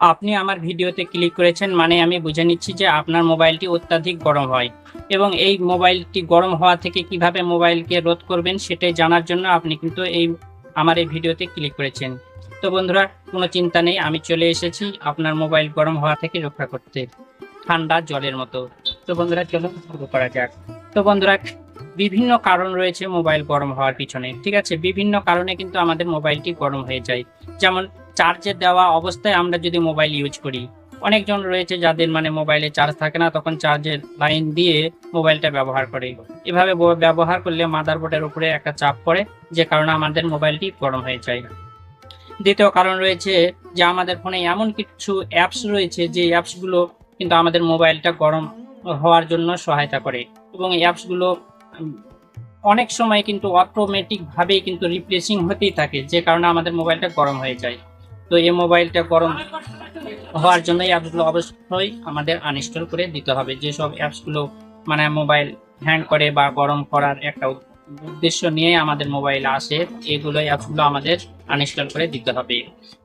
আপনি আমার ভিডিওতে ক্লিক করেছেন মানে আমি বুঝে নিচ্ছি যে আপনার মোবাইলটি অত্যাধিক গরম হয়। এবং এই মোবাইলটি গরম হওয়া থেকে কীভাবে মোবাইলকে রোধ করবেন সেটাই জানার জন্য আপনি কিন্তু এই আমার এই ভিডিওতে ক্লিক করেছেন। তো বন্ধুরা, কোনো চিন্তা নেই, আমি চলে এসেছি আপনার মোবাইল গরম হওয়া থেকে রক্ষা করতে, ঠান্ডা জলের মতো। তো বন্ধুরা চলো শুরু করা যাক। তো বন্ধুরা, বিভিন্ন কারণ রয়েছে মোবাইল গরম হওয়ার পিছনে, ঠিক আছে? বিভিন্ন কারণে কিন্তু আমাদের মোবাইলটি গরম হয়ে যায়। যেমন চার্জে দেওয়া অবস্থায় আমরা যদি মোবাইল ইউজ করি, অনেকজন রয়েছে যাদের মানে মোবাইলে চার্জ থাকে না, তখন চার্জের লাইন দিয়ে মোবাইলটা ব্যবহার করে। এভাবে ব্যবহার করলে মাদারবোর্ডের উপরে একটা চাপ পড়ে, যে কারণে আমাদের মোবাইলটি গরম হয়ে যায়। দ্বিতীয় কারণ রয়েছে যে আমাদের ফোনে এমন কিছু অ্যাপস রয়েছে, যে অ্যাপসগুলো কিন্তু আমাদের মোবাইলটা গরম হওয়ার জন্য সহায়তা করে। এবং এই অ্যাপসগুলো অনেক সময় কিন্তু অটোমেটিকভাবেই কিন্তু রিপ্লেসিং হতেই থাকে, যে কারণে আমাদের মোবাইলটা গরম হয়ে যায়। তো এই মোবাইলটা গরম হওয়ার জন্য এই অ্যাপসগুলো অবশ্যই আমাদের আনইনস্টল করে দিতে হবে। যেসব অ্যাপসগুলো মানে মোবাইল হ্যাং করে বা গরম করার একটা উদ্দেশ্য নিয়ে আমাদের মোবাইল আসে এগুলো অ্যাপসগুলো আমাদের আনইনস্টল করে দিতে হবে।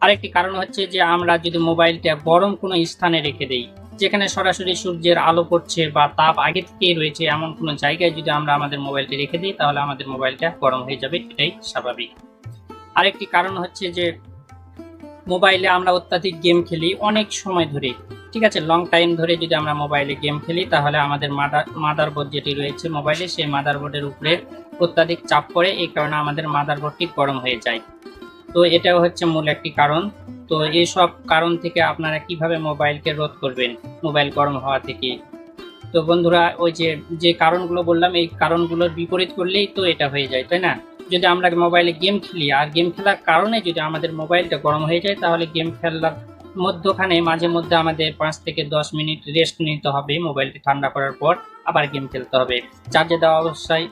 আরেকটি কারণ হচ্ছে যে আমরা যদি মোবাইলটা গরম কোনো স্থানে রেখে দেই, যেখানে সরাসরি সূর্যের আলো পড়ছে বা তাপ আগে থেকেই রয়েছে এমন কোনো জায়গায় যদি আমরা আমাদের মোবাইলটি রেখে দিই, তাহলে আমাদের মোবাইলটা গরম হয়ে যাবে, এটাই স্বাভাবিক। আরেকটি কারণ হচ্ছে যে মোবাইলে আমরা অত্যাধিক গেম খেলি অনেক সময় ধরে। ঠিক আছে লং টাইম ধরে যদি আমরা মোবাইলে গেম খেলি, তাহলে আমাদের মাদার মাদারবোর্ড যেটি রয়েছে মোবাইলে, সেই মাদারবোর্ডের উপরে অত্যাধিক চাপ পড়ে, এই কারণে আমাদের মাদারবোর্ডটি গরম হয়ে যায়। তো এটাও হচ্ছে মূল একটি কারণ। তো এইসব কারণ থেকে আপনারা কীভাবে মোবাইলকে রোধ করবেন, মোবাইল গরম হওয়া থেকে? তো বন্ধুরা, ওই যে যে কারণগুলো বললাম, এই কারণগুলোর বিপরীত করলেই তো এটা হয়ে যায়, তাই না? যদি আমরা মোবাইলে গেম খেলি, আর গেম খেলার কারণে যদি আমাদের মোবাইলটা গরম হয়ে যায়, তাহলে গেম খেলার মধ্যখানে মাঝে মধ্যে আমাদের পাঁচ থেকে দশ মিনিট রেস্ট নিতে হবে মোবাইলটি ঠান্ডা করার পর আবার গেম খেলতে হবে। চার্জে দেওয়া অবস্থায়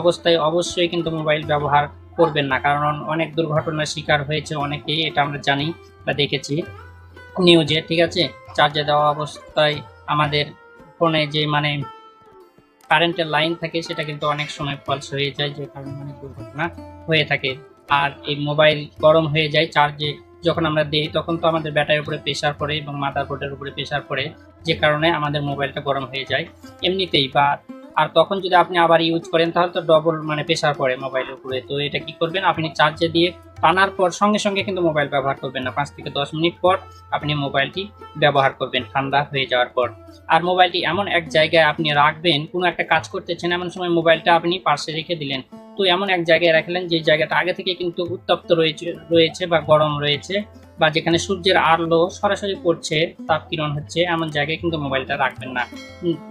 অবস্থায় অবশ্যই কিন্তু মোবাইল ব্যবহার করবেন না, কারণ অনেক দুর্ঘটনার শিকার হয়েছে অনেকেই, এটা আমরা জানি বা দেখেছি নিউজে ঠিক আছে? চার্জে দেওয়া অবস্থায় আমাদের ফোনে যে মানে কারেন্টের লাইন থাকে, সেটা কিন্তু অনেক সময় ফলস হয়ে যায়, যে কারণে অনেক দুর্ঘটনা হয়ে থাকে। আর এই মোবাইল গরম হয়ে যায় চার্জে যখন আমরা দিই, তখন তো আমাদের ব্যাটারির উপরে প্রেশার পড়ে এবং মাদারবোর্ডের উপরে প্রেশার পড়ে, যে কারণে আমাদের মোবাইলটা গরম হয়ে যায়। এমনিতেই বা, আর তখন যদি আপনি আবার ইউজ করেন, তাহলে তো ডবল মানে প্রেশার পড়ে মোবাইলের উপরে। তো এটা কি করবেন? আপনি চার্জে দিয়ে টানার পর সঙ্গে সঙ্গে কিন্তু মোবাইল ব্যবহার করবেন না। পাঁচ থেকে দশ মিনিট পর আপনি মোবাইলটি ব্যবহার করবেন, ঠান্ডা হয়ে যাওয়ার পর। আর মোবাইলটি এমন এক জায়গায় আপনি রাখবেন, কোনো একটা কাজ করতেছেন এমন সময় মোবাইলটা আপনি পাশে রেখে দিলেন তো এমন এক জায়গায় রাখলেন যে জায়গাটা আগে থেকে কিন্তু উত্তপ্ত রয়েছে রয়েছে বা গরম রয়েছে বা যেখানে সূর্যের আলো সরাসরি পড়ছে, তাপ কিরণ হচ্ছে, এমন জায়গায় কিন্তু মোবাইলটা রাখবেন না।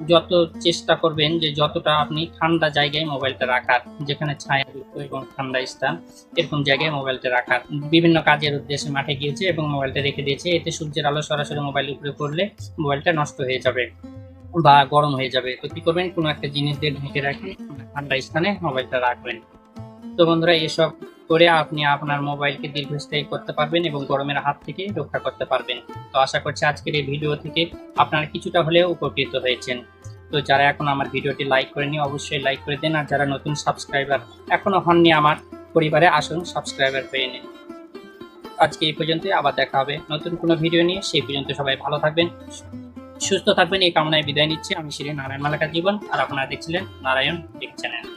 যত চেষ্টা করবেন যে যতটা আপনি ঠান্ডা জায়গায় মোবাইলটা রাখার, যেখানে ছায়াযুক্ত এবং ঠান্ডা স্থান, এরকম জায়গায় মোবাইলটা রাখার। বিভিন্ন কাজের উদ্দেশ্যে মাঠে গিয়েছে এবং মোবাইলটা রেখে দিয়েছে, এতে সূর্যের আলো সরাসরি মোবাইলের উপরে পড়লে মোবাইলটা নষ্ট হয়ে যাবে বা গরম হয়ে যাবে। তো কী করবেন? কোনো একটা জিনিস দিয়ে ঢেকে রাখি ঠান্ডা স্থানে মোবাইলটা রাখবেন। তো বন্ধুরা, এসব করে আপনি আপনার মোবাইলকে দীর্ঘস্থায়ী করতে পারবেন এবং গরমের হাত থেকে রক্ষা করতে পারবেন। তো আশা করছি আজকের এই ভিডিও থেকে আপনারা কিছুটা হলেও উপকৃত হয়েছেন। তো যারা এখন আমার ভিডিওটি লাইক করেনি অবশ্যই লাইক করে দেন। আর যারা নতুন সাবস্ক্রাইবার এখনও হননি আমার পরিবারে, আসুন সাবস্ক্রাইবার হয়ে নিন। আজকে এই পর্যন্তই, আবার দেখা হবে নতুন কোনো ভিডিও নিয়ে। সেই পর্যন্ত সবাই ভালো থাকবেন সুস্থ থাকবেন, এই কামনায় বিদায় নিচ্ছি। আমি শ্রী নারায়ণ মালাকা জীবন, আর আপনারা দেখছিলেন নারায়ণ টেক চ্যানেল।